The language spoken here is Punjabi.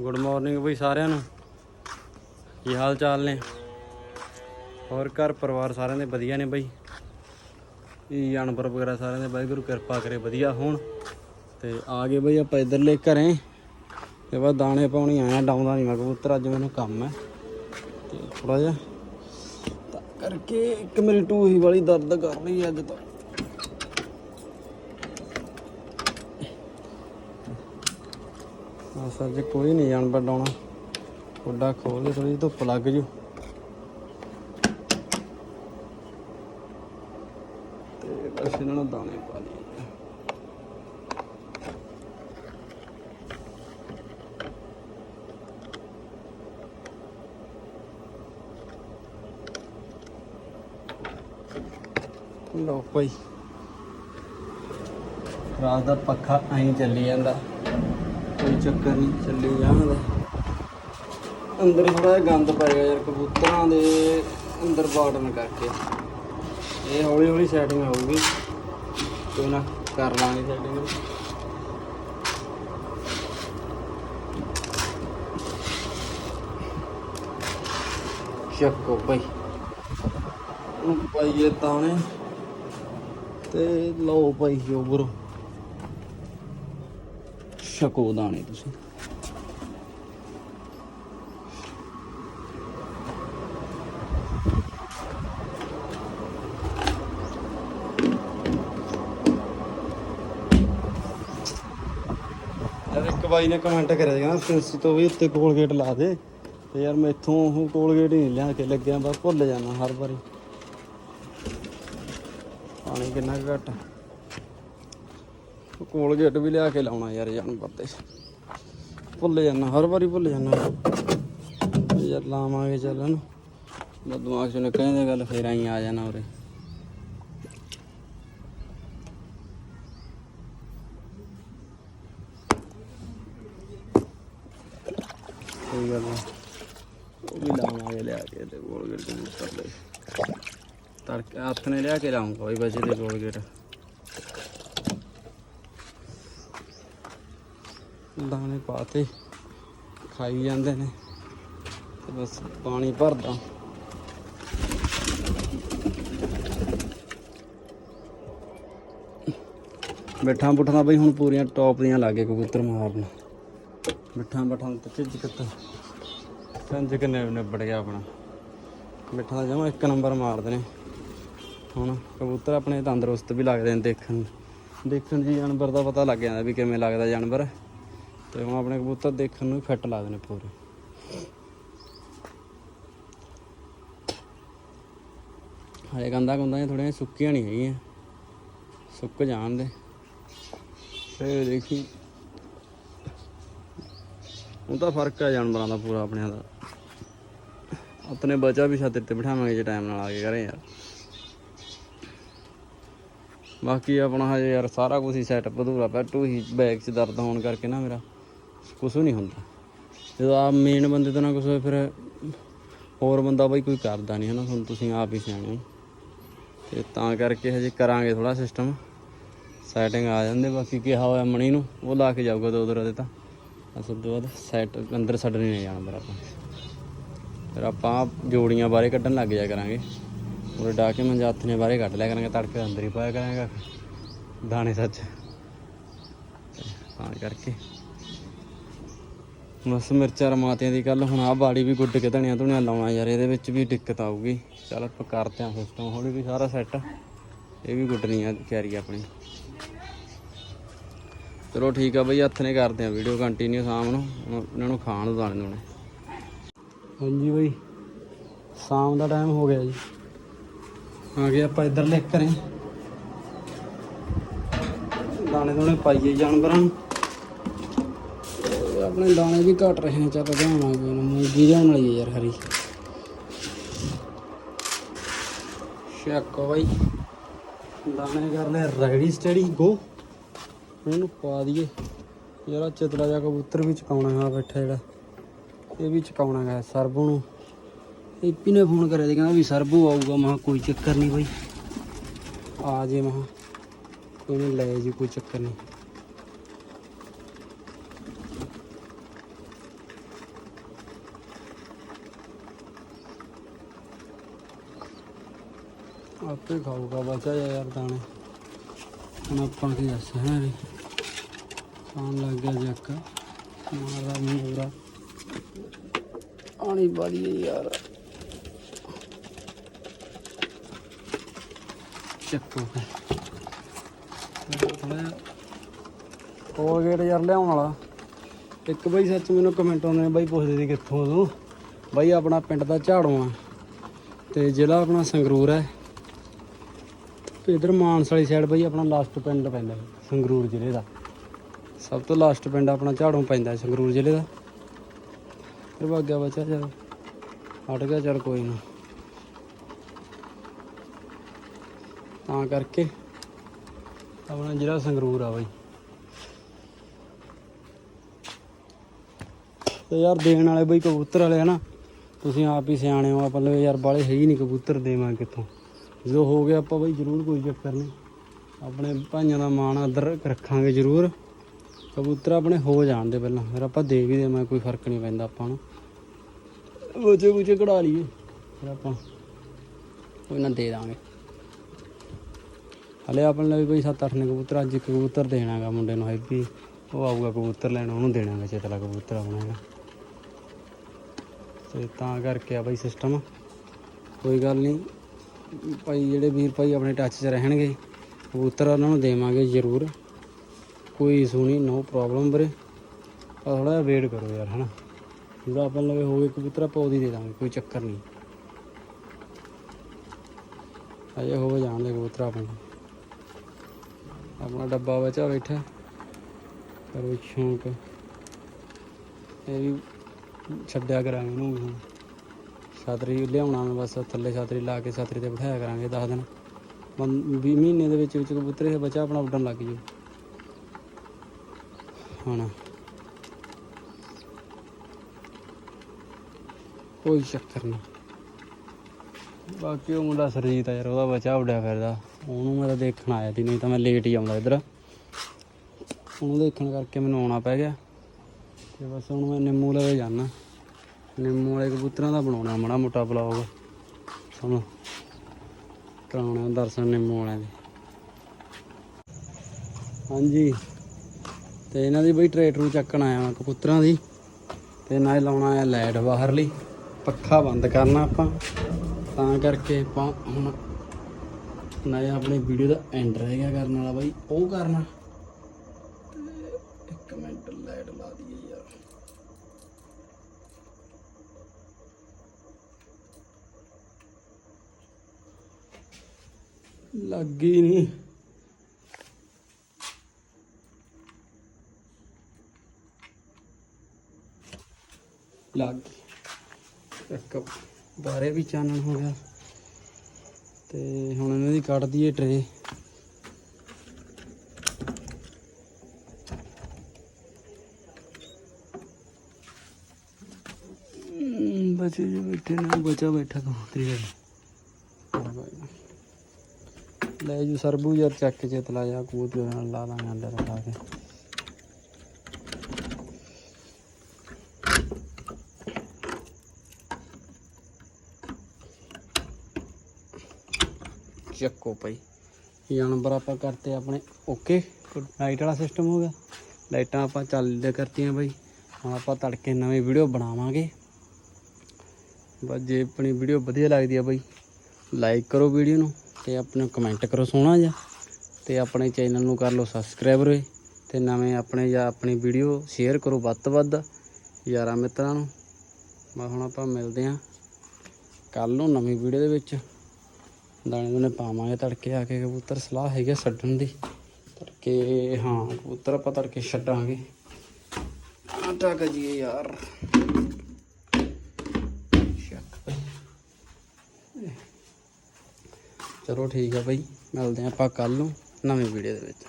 ਗੁੱਡ ਮਾਰਨਿੰਗ ਬਈ ਸਾਰਿਆਂ ਨੂੰ। ਕੀ ਹਾਲ ਚਾਲ ਨੇ? ਹੋਰ ਘਰ ਪਰਿਵਾਰ ਸਾਰਿਆਂ ਦੇ ਵਧੀਆ ਨੇ ਬਈ? ਇਹ ਜਾਨਵਰ ਵਗੈਰਾ ਸਾਰਿਆਂ ਦੇ ਵਾਹਿਗੁਰੂ ਕਿਰਪਾ ਕਰੇ ਵਧੀਆ ਹੋਣ। ਤੇ ਆ ਗਏ ਬਈ ਆਪਾਂ ਇਧਰਲੇ ਘਰੇ। ਤੇ ਬਸ ਦਾਣੇ ਪਾਉਣੀ ਆਇਆ, ਡਾਉਂਦਾ ਨਹੀਂ ਮੈਂ ਕਬੂਤਰ, ਅੱਜ ਮੈਨੂੰ ਕੰਮ ਹੈ। ਤੇ ਥੋੜਾ ਜਿਹਾ ਤਾਂ ਕਰਕੇ ਇੱਕ ਮੇਰੀ ਟੂਹੀ ਵਾਲੀ ਦਰਦ ਕਰ ਰਹੀ ਅੱਜ ਤਾਂ। ਬਸ ਅੱਜ ਕੋਈ ਨਹੀਂ, ਜਾਨਵਰ ਡਾਉਣਾ। ਕੁੱਡਾ ਖੋਲ ਕੇ ਥੋੜੀ ਧੁੱਪ ਲੱਗ ਜੂ। ਤੇ ਬਸ ਇਹਨਾਂ ਨੂੰ ਦਾਣੇ ਪਾ ਲਈਏ ਲੋ ਭਾਈ। ਰਾਤ ਦਾ ਪੱਖਾ ਐਂ ਚੱਲੀ ਜਾਂਦਾ। ਕੋਈ ਚੱਕਰ ਨਹੀਂ, ਚੱਲੀ ਜਾਂਦਾ ਅੰਦਰ ਥੋੜਾ ਜਿਹਾ ਗੰਦ ਪੈ ਗਿਆ ਯਾਰ, ਕਬੂਤਰਾਂ ਦੇ ਅੰਦਰ ਬਾੜਨ ਕਰਕੇ। ਇਹ ਹੌਲੀ ਹੌਲੀ ਸੈਟਿੰਗ ਆਊਗੀ। ਕੋਈ ਨਾ, ਕਰ ਲਾਂਗੇ ਸੈਟਿੰਗ ਚੱਕੋ ਭਾਈ। ਉਹ ਪਾਈਏ ਤਾਣੇ। ਤੇ ਲਓ ਭਾਈ ਜੋਬਰ ਛਕੋ ਦਾਣੇ ਤੁਸੀਂ। ਯਾਰ ਇੱਕ ਬਾਈ ਨੇ ਕਮੈਂਟ ਕਰਿਆ ਸੀਗਾ ਫਿੰਸੀ ਤੋਂ ਵੀ ਉੱਤੇ ਕੋਲਗੇਟ ਲਾ ਦੇ। ਤੇ ਯਾਰ ਮੈਥੋਂ ਉਹ ਕੋਲਗੇਟ ਹੀ ਨਹੀਂ ਲਿਆ ਕੇ ਲੱਗਿਆ ਬਸ ਭੁੱਲ ਜਾਣਾ ਹਰ ਵਾਰੀ। ਪਾਣੀ ਕਿੰਨਾ ਕੁ ਘੱਟ ਕੋਲਗੇਟ ਵੀ ਲਿਆ ਕੇ ਲਾਉਣਾ ਯਾਰ ਜਾਨਵਰ ਤੇ ਭੁੱਲ ਜਾਂਦਾ ਹਰ ਵਾਰੀ ਭੁੱਲ ਜਾਂਦਾ ਯਾਰ ਲਾਵਾਂਗੇ ਚੱਲਣ ਬਸ ਦਿਮਾਗ ਚੋਂ ਨਿਕਲ ਗੱਲ, ਫੇਰ ਆਈ ਆ ਜਾਣਾ ਉਰੇ। ਕੋਈ ਗੱਲ ਨਹੀਂ। ਉਹ ਵੀ ਲਾਵਾਂਗੇ ਲਿਆ ਕੇ ਤੇ ਕੋਲਗੇਟ ਦੇ ਉੱਪਰ ਲੈ ਤੜਕੇ ਹੱਥ ਨੇ ਲਿਆ ਕੇ ਲਾਉਂਗਾ ਬਈ ਬਚੇ ਦੇ ਕੋਲਗੇਟ। ਦਾਣੇ ਪਾਤੇ ਖਾਈ ਜਾਂਦੇ ਨੇ ਤੇ ਬਸ ਪਾਣੀ ਭਰਦਾ। ਮਿੱਠਾਂ ਪੁੱਠਾਂ ਬਈ ਹੁਣ ਪੂਰੀਆਂ ਟੌਪ ਦੀਆਂ ਲਾਗੇ ਕਬੂਤਰ ਮਾਰਨ। ਮਿੱਠਾਂ ਬਠਾਂ ਤੇ ਝਿੱਜ ਕਿੱਥੇ ਸੰਜ ਕਿੰਨੇ ਨਿਬੜ ਗਿਆ ਆਪਣਾ। ਮਿੱਠਾ ਦਾ ਜਮਾ ਇੱਕ ਨੰਬਰ ਮਾਰਦੇ ਨੇ। ਹੁਣ ਕਬੂਤਰ ਆਪਣੇ ਤੰਦਰੁਸਤ ਵੀ ਲੱਗਦੇ ਨੇ ਦੇਖਣ। ਨੂੰ। ਦੇਖਣ ਜੀ ਜਾਨਵਰ ਦਾ ਪਤਾ ਲੱਗ ਜਾਂਦਾ ਵੀ ਕਿਵੇਂ ਲੱਗਦਾ ਜਾਨਵਰ। ਤੇ ਹੁਣ ਆਪਣੇ ਕਬੂਤਰ ਦੇਖਣ ਨੂੰ ਫਿੱਟ ਲੱਗਦੇ ਨੇ ਪੂਰੇ। ਹਾਏ ਗੰਦਾ ਗੁੰਦਾ ਥੋੜੀਆਂ ਸੁੱਕੀਆਂ ਨਹੀਂ ਹੈਗੀਆਂ। ਸੁੱਕ ਜਾਣ ਦੇ। ਫੇਰ ਦੇਖੀ। ਉਹ ਤਾਂ ਫ਼ਰਕ ਆ ਜਾਨਵਰਾਂ ਦਾ ਪੂਰਾ ਆਪਣਿਆਂ ਦਾ। ਆਪਣੇ ਬੱਚਾ ਵੀ ਛਾਤੇ ਤੇ ਬਿਠਾਵਾਂਗੇ ਜੇ ਟਾਈਮ ਨਾਲ ਆ ਕੇ ਕਰੇ ਯਾਰ। ਬਾਕੀ ਆਪਣਾ ਹਜੇ ਯਾਰ ਸਾਰਾ ਕੁਝ ਹੀ ਸੈਟਅਪ ਅਧੂਰਾ ਪਿਆ। ਟੂ ਹੀ ਬੈਕ 'ਚ ਦਰਦ ਹੋਣ ਕਰਕੇ ਨਾ ਮੇਰਾ। ਕੁਝ ਨਹੀਂ ਹੁੰਦਾ। ਜਦੋਂ ਆ ਮੇਨ ਬੰਦੇ ਤੋਂ ਨਾ ਕੁਝ ਹੋਏ, ਫਿਰ ਹੋਰ ਬੰਦਾ ਬਈ ਕੋਈ ਕਰਦਾ ਨਹੀਂ ਹਨਾ, ਹੁਣ ਤੁਸੀਂ ਆਪ ਹੀ ਸਿਆਣੇ ਹੋ। ਤੇ ਤਾਂ ਕਰਕੇ ਹਜੇ ਕਰਾਂਗੇ ਥੋੜਾ ਸਿਸਟਮ ਸੈਟਿੰਗ ਆ ਜਾਂਦੇ, ਬਾਕੀ ਕਿਹਾ ਹੋਇਆ ਮਣੀ ਨੂੰ, ਉਹ ਲਾ ਕੇ ਜਾਊਗਾ ਦੋ ਦੋ ਦੇ ਤਾਂ। ਅਸ ਤੋਂ ਬਾਅਦ ਸੈਟ ਅੰਦਰ ਛੱਡਣੇ ਨਹੀਂ ਜਾਣਾ ਫਿਰ ਆਪਾਂ। ਫਿਰ ਆਪਾਂ ਜੋੜੀਆਂ ਬਾਰੇ ਕੱਢਣ ਲੱਗ ਜਾ ਕਰਾਂਗੇ। ਉਹ ਡਾ ਕੇ ਮੰਜਾ ਹੱਥ ਨੇ ਬਾਰੇ ਕੱਢ ਲਿਆ ਕਰਾਂਗੇ, ਤੜਕੇ ਅੰਦਰ ਹੀ ਪਾਇਆ ਕਰਾਂਗੇ ਦਾਣੇ ਸੱਚ। ਤਾਂ ਕਰਕੇ। ਬਸ ਮਿਰਚਾਂ ਰਮਾਤਿਆਂ ਦੀ ਗੱਲ, ਹੁਣ ਆਹ ਬਾੜੀ ਵੀ ਗੁੱਡ ਕੇ ਧਣਿਆ ਧੁਣੀਆਂ ਲਾਉਣਾ ਯਾਰ, ਇਹਦੇ ਵਿੱਚ ਵੀ ਦਿੱਕਤ ਆਊਗੀ। ਚੱਲ ਆਪਾਂ ਕਰਦੇ ਆਂ ਸਿਸਟਮ ਹੌਲੀ ਵੀ ਸਾਰਾ ਸੈੱਟ ਇਹ ਵੀ ਗੁੱਡਣੀ ਆ ਤਿਆਰੀ ਆਪਣੀ। ਚਲੋ ਠੀਕ ਆ ਬਈ, ਹੱਥ ਨੇ ਕਰਦੇ ਆ ਵੀਡੀਓ ਕੰਟੀਨਿਊ ਸ਼ਾਮ ਨੂੰ। ਇਹਨਾਂ ਨੂੰ ਖਾਣ ਨੂੰ ਦਾਣੇ ਦੋਣੇ। ਹਾਂਜੀ ਬਈ, ਸ਼ਾਮ ਦਾ ਟਾਈਮ ਹੋ ਗਿਆ ਜੀ। ਆ ਗਏ ਆਪਾਂ ਇੱਧਰ ਲੈ ਕਰੇ ਦਾਣੇ ਦੋਣੇ ਪਾਈਏ ਜਾਨਵਰਾਂ ਨੂੰ। ਆਪਣੇ ਦਾਣੇ ਵੀ ਘਟ ਰਹੇ ਨੇ ਚੱਲ ਲਿਆਵਾਂਗੇ ਉਹਨੂੰ ਮੂੰਗੀ ਲਿਆਉਣ ਵਾਲੀ ਹੈ ਯਾਰ ਹਰੀ। ਸ਼ੱਕੋ ਬਾਈ। ਦਾਣੇ ਕਰ ਲੈ, ਰੈਡੀ ਸਟੱਡੀ ਗੋ ਇਹਨੂੰ ਪਾ ਦਈਏ। ਯਾਰ ਚਤੜਾ ਜਿਹਾ ਕਬੂਤਰ ਵੀ ਚਕਾਉਣਾ ਹੈ ਬੈਠਾ ਜਿਹੜਾ। ਇਹ ਵੀ ਚਕਾਉਣਾ ਹੈ, ਸਰਬੂ ਨੂੰ। ਏਪੀ ਨੇ ਫੋਨ ਕਰਿਆ ਤੇ ਕਹਿੰਦਾ ਵੀ ਸਰਬੂ ਆਊਗਾ। ਮੈਂ ਕੋਈ ਚੱਕਰ ਨਹੀਂ ਬਾਈ। ਆ ਜੇ ਮੈਂ ਕਿਹਾ, ਕੋਈ ਨਹੀਂ, ਲੈ ਜੀ, ਕੋਈ ਚੱਕਰ ਨਹੀਂ। ਆਪੇ ਖਾਊਗਾ ਬਚਾ ਜਾ ਯਾਰ ਦਾਣੇ। ਹੁਣ ਆਪਾਂ ਕੀ ਦੱਸ ਹੈ ਵੀ ਖਾਣ ਲੱਗ ਗਿਆ ਜੱਕ ਮਾਰਦਾ ਮੂੰਹ ਆਣੀ ਬਾਦੀ ਯਾਰ। ਚੱਕੋ ਥੋੜਾ ਜਿਹਾ ਕੋਲਗੇਟ ਯਾਰ ਲਿਆਉਣ ਵਾਲਾ। ਇੱਕ ਬਈ ਸੱਚ ਮੈਨੂੰ ਕਮੈਂਟ ਆਉਂਦੇ ਨੇ, ਬਾਈ ਪੁੱਛਦੇ ਸੀ ਕਿੱਥੋਂ ਤੂੰ। ਬਾਈ ਆਪਣਾ ਪਿੰਡ ਦਾ ਝਾੜੂ ਆ। ਤੇ ਜ਼ਿਲ੍ਹਾ ਆਪਣਾ ਸੰਗਰੂਰ ਹੈ। ਇਧਰ ਮਾਨਸਾ ਵਾਲੀ ਸਾਈਡ ਬਾਈ ਆਪਣਾ ਲਾਸਟ ਪਿੰਡ ਪੈਂਦਾ ਸੰਗਰੂਰ ਜ਼ਿਲ੍ਹੇ ਦਾ। ਸਭ ਤੋਂ ਲਾਸਟ ਪਿੰਡ ਆਪਣਾ ਝਾੜੂ ਪੈਂਦਾ ਸੰਗਰੂਰ ਜ਼ਿਲ੍ਹੇ ਦਾ। ਫਿਰ ਭੱਗ ਗਿਆ ਬੱਚਾ ਚੱਲ ਹਟ ਗਿਆ ਚੱਲ ਕੋਈ ਨਾ। ਤਾਂ ਕਰਕੇ ਆਪਣਾ ਜ਼ਿਲ੍ਹਾ ਸੰਗਰੂਰ ਆ ਬਾਈ। ਤੇ ਯਾਰ ਦੇਣ ਵਾਲੇ ਬਈ ਕਬੂਤਰ ਵਾਲੇ ਹਨਾ, ਤੁਸੀਂ ਆਪ ਹੀ ਸਿਆਣੇ ਹੋ, ਆਪਾਂ ਯਾਰ ਬਾਲੇ ਹੈ ਹੀ ਨਹੀਂ ਕਬੂਤਰ ਦੇਵਾਂ ਕਿੱਥੋਂ। ਜਦੋਂ ਹੋ ਗਿਆ ਆਪਾਂ ਬਾਈ ਜ਼ਰੂਰ ਕੋਈ ਚੱਕਰ ਨਹੀਂ। ਆਪਣੇ ਭਾਈਆਂ ਦਾ ਮਾਣ ਆਦਰ ਰੱਖਾਂਗੇ ਜ਼ਰੂਰ। ਕਬੂਤਰ ਆਪਣੇ ਹੋ ਜਾਣ ਦੇ ਪਹਿਲਾਂ। ਫਿਰ ਆਪਾਂ ਦੇ ਵੀ ਦੇਵਾਂ ਕੋਈ ਫ਼ਰਕ ਨਹੀਂ ਪੈਂਦਾ ਆਪਾਂ ਨੂੰ। ਬੁਝੇ ਬੁਝੇ ਕਢਾ ਲਈਏ। ਫਿਰ ਆਪਾਂ ਕੋਈ ਨਾ ਦੇ ਦਾਂਗੇ। ਹਲੇ ਆਪਣੇ ਲਈ ਬਈ 7-8 ਨੇ ਕਬੂਤਰ, ਅੱਜ ਇੱਕ ਕਬੂਤਰ ਦੇਣਾਗਾ ਮੁੰਡੇ ਨੂੰ ਹੈਪੀ ਉਹ ਆਊਗਾ ਕਬੂਤਰ ਲੈਣ, ਉਹਨੂੰ ਦੇਣਾਗਾ ਚੇਤਲਾ ਕਬੂਤਰ ਆਉਣਾ ਹੈਗਾ। ਤੇ ਤਾਂ ਕਰਕੇ ਆ ਬਈ ਸਿਸਟਮ ਕੋਈ ਗੱਲ ਨਹੀਂ ਭਾਈ ਜਿਹੜੇ ਵੀਰ ਭਾਈ ਆਪਣੇ ਟੱਚ 'ਚ ਰਹਿਣਗੇ, ਕਬੂਤਰ ਉਹਨਾਂ ਨੂੰ ਦੇਵਾਂਗੇ ਜ਼ਰੂਰ। ਕੋਈ ਇਸ਼ੂ ਨਹੀਂ ਨੋ ਪ੍ਰੋਬਲਮ ਵੀਰੇ। ਪਰ ਥੋੜਾ ਜਿਹਾ ਵੇਟ ਕਰੋ ਯਾਰ, ਹਨਾ। ਜਿਹੜਾ ਆਪਾਂ ਲਵੇ ਹੋਵੇ ਕਬੂਤਰ, ਆਪਾਂ ਉਹਦੀ ਦੇ ਦਾਂਗੇ, ਕੋਈ ਚੱਕਰ ਨਹੀਂ। ਅਜੇ ਹੋਵੇ ਜਾਣਦੇ ਕਬੂਤਰ ਆਪਣੇ। ਆਪਣਾ ਡੱਬਾ ਬਚਾ ਬੈਠਾ। ਕਰੋ ਸ਼ੌਂਕ ਇਹ ਵੀ ਛੱਡਿਆ ਕਰਾਂਗੇ ਉਹਨੂੰ ਛਤਰੀ ਲਿਆਉਣਾ ਮੈਂ ਬਸ ਥੱਲੇ ਛਤਰੀ ਲਾ ਕੇ ਛਤਰੀ ਤੇ ਬਿਠਾਇਆ ਕਰਾਂਗੇ 10 ਦਿਨ। 20 ਮਹੀਨੇ ਦੇ ਵਿੱਚ ਵਿੱਚ ਕਬੂਤਰ ਇਹ ਬੱਚਾ ਆਪਣਾ ਉੱਡਣ ਲੱਗ ਜੂ। ਹੁਣ। ਕੋਈ ਚੱਕਰ ਨਹੀਂ ਬਾਕੀ ਉਹ ਮੁੰਡਾ ਸਰਜੀਤ ਆ ਯਾਰ, ਉਹਦਾ ਬੱਚਾ ਉੱਡਿਆ ਫਿਰਦਾ। ਉਹਨੂੰ ਮੈਂ ਤਾਂ ਦੇਖਣ ਆਇਆ ਸੀ, ਨਹੀਂ ਤਾਂ ਮੈਂ ਲੇਟ ਹੀ ਆਉਂਦਾ ਇੱਧਰ। ਉਹਨੂੰ ਦੇਖਣ ਕਰਕੇ ਮੈਨੂੰ ਆਉਣਾ ਪੈ ਗਿਆ। ਤੇ ਬਸ ਹੁਣ ਮੈਂ ਨਿੰਮੂ ਲਵੇ ਜਾਣਾ ਨਿੰਮੂ ਵਾਲੇ ਕਬੂਤਰਾਂ ਦਾ ਬਣਾਉਣਾ, ਮਾੜਾ ਮੋਟਾ ਬਲੌਗ ਸਾਨੂੰ ਕਰਾਉਣਾ ਦਰਸ਼ਨ ਨਿੰਮੂ ਵਾਲਿਆਂ ਦੇ। ਹਾਂਜੀ, ਤੇ ਇਹਨਾਂ ਦੀ ਬਈ ਟਰੇਟ ਨੂੰ ਚੱਕਣ ਆਇਆ ਮੈਂ ਕਬੂਤਰਾਂ ਦੀ। ਤੇ ਨਾਲ ਲਾਉਣਾ ਹੈ ਲਾਈਟ ਬਾਹਰਲੀ। ਪੱਖਾ ਬੰਦ ਕਰਨਾ ਆਪਾਂ। ਤਾਂ ਕਰਕੇ ਆਪਾਂ ਹੁਣ ਨਾ ਆਪਣੀ ਵੀਡੀਓ ਦਾ ਐਂਡ ਰਹਿ ਗਿਆ ਕਰਨ ਵਾਲਾ ਬਾਈ। ਉਹ ਕਰਨਾ ਤੇ ਇੱਕ ਮਿੰਟ ਲਾਈਟ ਲਾ ਦਈਏ ਯਾਰ ਲੱਗੀ ਨਹੀਂ ਲੱਗ। ਗਈ ਇੱਕ ਬਾਰੇ ਵੀ ਚਾਨਣ ਹੋ ਗਿਆ। ਤੇ ਹੁਣ ਇਹਨਾਂ ਦੀ ਕੱਢ ਦਈਏ ਟਰੇ ਬਚੇ ਜੋ ਬੈਠੇ ਨਾ, ਬਚਾ ਬੈਠਾ ਕਬੂਤਰੀ ਦਾ ਲੈ ਜੂ ਸਰਬੂ ਯਾਰ, ਚੱਕ ਕੇ ਚਤਲਾ ਜਾ ਕਬੂਤਰੀ ਨਾਲ ਲਾ ਦਾਂਗੇ ਅੰਦਰ ਲਾ ਕੇ। ਚੱਕੋ ਭਾਈ। ਜਾਨਵਰ ਆਪਾਂ ਕਰਤੇ ਆਪਣੇ, ਓਕੇ ਲਾਈਟ ਵਾਲਾ ਸਿਸਟਮ ਹੋ ਗਿਆ। ਲਾਈਟਾਂ ਆਪਾਂ ਚੱਲਦੇ ਕਰਤੀਆਂ ਬਾਈ। ਹੁਣ ਆਪਾਂ ਤੜਕੇ ਨਵੀਂ ਵੀਡੀਓ ਬਣਾਵਾਂਗੇ। ਬਸ ਜੇ ਆਪਣੀ ਵੀਡੀਓ ਵਧੀਆ ਲੱਗਦੀ ਆ ਬਾਈ, ਲਾਈਕ ਕਰੋ ਵੀਡੀਓ ਨੂੰ। ਤੇ ਆਪਣੇ ਕਮੈਂਟ ਕਰੋ ਸੋਹਣਾ ਜਿਹਾ। ਤੇ ਆਪਣੇ ਚੈਨਲ ਨੂੰ ਕਰ ਲਓ ਸਬਸਕ੍ਰਾਈਬ ਵੇ। ਤੇ ਨਵੇਂ ਆਪਣੇ ਜਾਂ ਆਪਣੀ ਵੀਡੀਓ ਸ਼ੇਅਰ ਕਰੋ ਵੱਧ ਤੋਂ ਵੱਧ ਯਾਰਾਂ ਮਿੱਤਰਾਂ ਨੂੰ। ਬਸ ਹੁਣ ਆਪਾਂ ਮਿਲਦੇ ਆਂ ਕੱਲ ਨੂੰ ਨਵੀਂ ਵੀਡੀਓ ਦੇ ਵਿੱਚ। ਦਾਣੇ ਦੂਣੇ ਪਾਵਾਂਗੇ ਤੜਕੇ ਆ ਕੇ। ਕਬੂਤਰ ਸਲਾਹ ਹੈਗੀ ਆ ਛੱਡਣ ਦੀ। ਤੜਕੇ, ਹਾਂ, ਕਬੂਤਰ ਆਪਾਂ ਤੜਕੇ ਛੱਡਾਂਗੇ। ਆਟਾ ਕਜੀਏ ਯਾਰ ਸ਼ੱਕ ਭਾਈ ਚਲੋ ਠੀਕ ਆ ਬਾਈ ਮਿਲਦੇ ਆਂ ਆਪਾਂ ਕੱਲ ਨੂੰ ਨਵੀਂ ਵੀਡੀਓ ਦੇ ਵਿੱਚ।